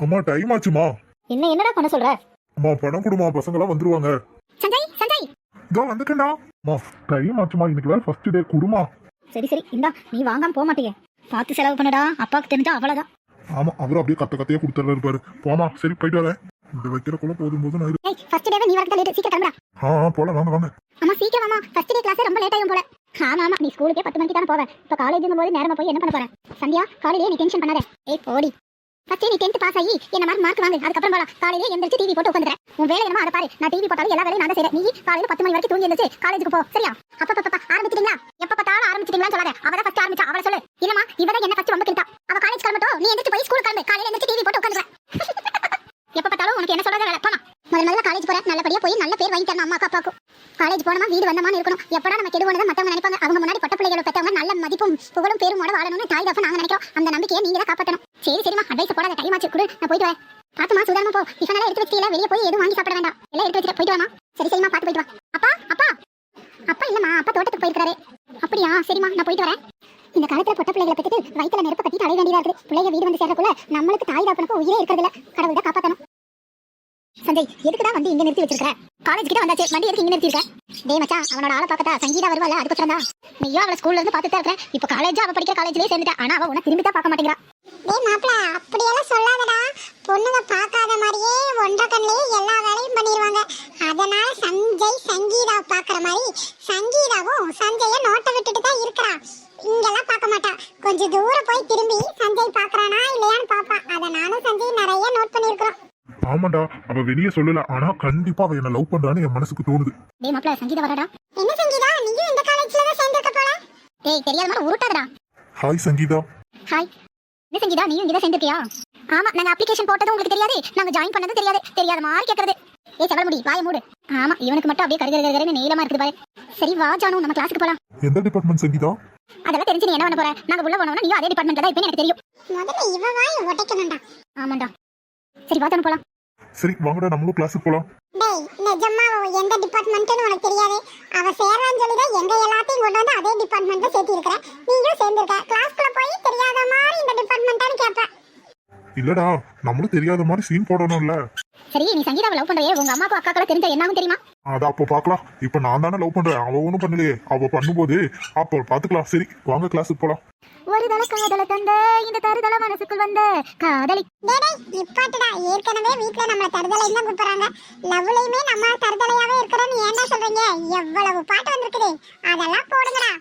அம்மா டைம் ஆச்சுமா? என்ன என்னடா பண்ண சொல்ற? அம்மா பணம் கொடுமா பசங்க எல்லாம் வந்துருவாங்க. சஞ்சய் சஞ்சய்! இதோ வந்துட்டேன்டா. அம்மா டைம் ஆச்சுமா? இன்னைக்கு வேற ஃபர்ஸ்ட் டே குடுமா. சரி சரி இந்தா நீ வாங்காம போக மாட்டீங்க பார்த்து செலவு பண்ணுடா அப்பாவுக்கு தெரிஞ்சா அவ்வளவுதான். ஆமா அவரும் அப்படியே கத்த கத்தையா கொடுத்துட்டு இருப்பாரு போமா சரி போயிட்டு வரேன். இந்த வைக்கிறக்குள்ள போதும் போதும் நான் ஏய் ஃபர்ஸ்ட் டேவே நீ வரது லேட் சீக்கிரம் கிளம்புடா. ஆ போலாம் வாங்க வாங்க. அம்மா சீக்கிரம் வாமா ஃபர்ஸ்ட் டே கிளாஸ் ரொம்ப லேட் ஆகும் போல. ஆமா ஆமா நீ ஸ்கூலுக்கே பத்து மணிக்கு தான் போவேன் இப்போ காலேஜுங்கும் போது நேரமா போய் என்ன பண்ண போறேன் சந்தியா காலையிலே நீ டென்ஷன் பண்ணாத. ஏய் போடி. ஃபர்ஸ்ட் நீ டென்த் பாஸ் ஆகி என்ன மாதிரி மார்க் வாங்கு. அதுக்கப்புறம் போலாம் காலையிலே எந்திரிச்சு டிவி போட்டு உட்காந்துறேன் உன் வேலை என்னமா அதை பாரு. நான் டிவி போட்டாலும் எல்லா வேலையும் நான் செய்யறேன் நீ காலையில பத்து மணி வரைக்கும் தூங்கி எழுந்துச்சு காலேஜுக்கு போ. சரியா? அப்ப அப்ப ஆரம்பிச்சிட்டீங்களா? எப்ப பார்த்தாலும் ஆரம்பிச்சிட்டீங்களா சொல்லாத. அவ தான் ஃபர்ஸ்ட் ஆரம்பிச்சா. அவளை சொல்லு. இல்லமா இவ தான் என்ன ஃபர்ஸ்ட் ரொம்ப கிட்டா அவ காலேஜ் கிளம்பட்டும். நீ எந்திரிச்சு போய் ஸ்கூல் கிளம்பு. காலையில எந்திரிச்சு டிவி போட்டு உட்காந்துறேன் எப்ப பார்த்தாலும் உனக்கு என்ன சொல்றது வேலை? போமா முதல்ல முதல்ல காலேஜ் போறேன். நல்லபடியா போய் நல்ல பேர் வாங்கி தரணும் அம்மாக்கு அப்பாக்கும் காலேஜ் போனமா வீடு வந்தமான்னு இருக்கணும். எப்படா நம்ம கெடுவோம் மத்தவங்க நினைப்பாங்க. அவங்க முன்னாடி பட்ட பிள்ளைகளை பெற்றவங்க நல்ல மதிப்பும் புகழும் பேருமோட வாழணும்னு தாய் தப்பா நாங்க நினைக்கிறோம். அந்த நம்பிக்கையை நீங்க தான் காப்பாற்றணும் சரி சரிமா அட்வைஸ் போடாத டைம் ஆச்சு. கொடு. நான் போயிட்டு வரேன். பாத்துமா சுதாரமா போ. டிஃபன் எல்லாம் எடுத்து வச்சிட்டீங்களா? வெளியே போய் எதுவும் வாங்கி சாப்பிட வேண்டாம். எல்லாம் எடுத்து வச்சுட்டு போயிட்டு வாமா சரி சரிமா பாத்து போயிட்டு வா. அப்பா அப்பா. அப்பா இல்லம்மா. அப்பா தோட்டத்துக்கு போயிருக்காரு. அப்படியா? சரிம்மா. நான் போயிட்டு வரேன். இந்த காலத்துல பொட்ட பிள்ளைகளை பத்திட்டு வயிற்றுல நெருப்பு கட்டிட்டு அடைய வேண்டியதா இருக்கு. பிள்ளைங்க வீடு வந்து சேர்றக்குள்ள நம்மளுக்கு தாய் தாப்பனுக்கு உயிரே இருக்கிறது இல்ல கடவுள் தான் காப்பாத்தணும். சஞ்சய் எதுக்குடா வந்து இங்க நிறுத்தி வச்சிருக்க காலேஜ் கிட்ட வந்தாச்சு. வண்டி எதுக்கு இங்க நிறுத்தி இருக்க டேய் மச்சான். அவனோட ஆளை பார்க்கதா சங்கீதா வருவாள். அதுக்கு தான் நீயோ அவளை ஸ்கூல்ல இருந்து பார்த்துட்டு இருக்கேன் இப்போ காலேஜ் அவ படிக்கிற காலேஜ்லயே சேர்ந்துட்டா. ஆனா அவ உன திரும்பி தான் பார்க்க மாட்டேங்கிறா. டேய் மாப்ள அப்படியெல்லாம் சொல்லாதடா. பொண்ணுங்க பார்க்காத மாதிரியே ஒன்றரை கண்ணிலேயே எல்லா வேலையும் பண்ணிடுவாங்க அதனால சஞ்சய் சங்கீதா பார்க்குற மாதிரி சங்கீதாவும் சஞ்சய நோட்டை விட்டுட்டு தான் இருக்கிறா. இங்கெல்லாம் பார்க்க மாட்டா. கொஞ்சம் தூரம் போய் திரும்பி சஞ்சய் பார்க்கறானா இல்லையான்னு பாப்பா அதை நானும் சஞ்சய் நிறைய நோட் பண்ணியிருக்கிறோம். ஆமாண்டா அவ வெளியே சொல்லல. ஆனா கண்டிப்பா அவ என்ன லவ் பண்றான்னு என் மனசுக்கு தோணுது. டேய் மாப்ள சங்கீதா வரடா என்ன சங்கீதா? நீயும் இந்த காலேஜ்ல தான் சேர்ந்திருக்க போல டேய் தெரியாத மாதிரி உருட்டாதடா. ஹாய் சங்கீதா. ஹாய் என்ன சங்கீதா நீயும் இங்க சேர்ந்துருக்கியா ஆமா நாங்க அப்ளிகேஷன் போட்டது உங்களுக்கு தெரியாது? நாங்க ஜாயின் பண்ணது தெரியாது. தெரியாத மாதிரி கேக்குறது. ஏய் செவல் முடி வாய மூடு. ஆமா இவனுக்கு மட்டும் அப்படியே கருகர கருகரன்னு நீளமா இருக்குது பாரு. சரி வா ஜானு நம்ம கிளாஸுக்கு போலாம். எந்த டிபார்ட்மெண்ட் சங்கீதா அதெல்லாம் தெரிஞ்சு நீ என்ன பண்ண போற? நாங்க உள்ள போனோம்னா நீயும் அதே டிபார்ட்மெண்ட்ல தான் இருப்பேன்னு எனக்கு தெரியும். முதல்ல இவ வாய் உடைக்கணும்டா ஆமாண்டா. சரி வா ஜானு போலாம். சரி வாங்கடா நம்மளும் கிளாஸுக்கு போலாம். டேய் நிஜமா எந்த டிபார்ட்மெண்ட்னு உனக்கு தெரியாது? அவ சேரான்னு சொல்லி தான் எங்க எல்லாத்தையும் கொண்டு வந்து அதே டிபார்ட்மெண்ட்ல சேர்த்தி இருக்கிற நீங்களும் சேர்ந்திருக்க. கிளாஸ்க்குள்ள போய் தெரியாத மாதிரி இந்த டிபார்ட்மெண்ட்டான்னு கேட்ப இல்லடா நம்மளும் தெரியாத மாதிரி சீன் போடணும்ல. சரி நீ சங்கீதாவை லவ் பண்றியே உங்க அம்மாக்கும் அக்காக்கெல்லாம் தெரிஞ்ச என்னாகும் தெரியுமா? அத அப்போ பார்க்கலாம் இப்ப நான் தானே லவ் பண்றேன். அவ ஒண்ணும் பண்ணலையே. அவ பண்ணும்போது அப்போ பாத்துக்கலாம். சரி வாங்க கிளாஸுக்கு போலாம். ஒரு தல காதல தந்த இந்த தருதல மனசுக்குள் வந்த காதலி. டேய் நிப்பாட்டுடா. ஏற்கனவே வீட்ல நம்மள தருதலை என்ன கூப்பிடுறாங்க. லவ்லையுமே நம்ம தருதலையாவே இருக்கிறோன்னு ஏன்டா சொல்றீங்க? எவ்வளவு பாட்டு வந்திருக்குது. அதெல்லாம் போடுங்கடா.